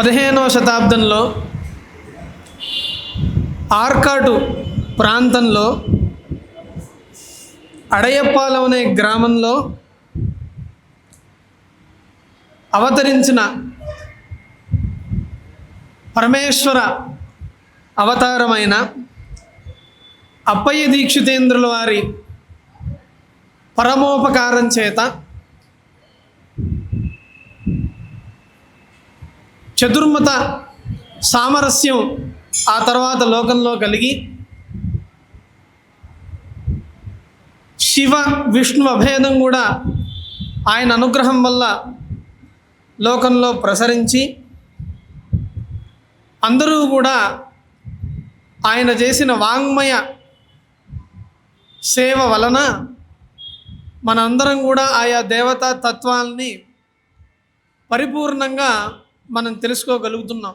పదిహేనవ శతాబ్దంలో ఆర్కాటు ప్రాంతంలో అడయప్పాలెం అనే గ్రామంలో అవతరించిన పరమేశ్వర అవతారమైన అప్పయ్య దీక్షితేంద్రుల వారి పరమోపకారం చేత చతుర్మత సామరస్యం ఆ తర్వాత లోకంలో కలిగి శివ విష్ణు అభేదం కూడా ఆయన అనుగ్రహం వల్ల లోకంలో ప్రసరించి అందరూ కూడా ఆయన చేసిన వాంగ్మయ సేవ వలన మనందరం కూడా ఆయా దేవతా తత్వాల్ని పరిపూర్ణంగా మనం తెలుసుకోగలుగుతున్నాం.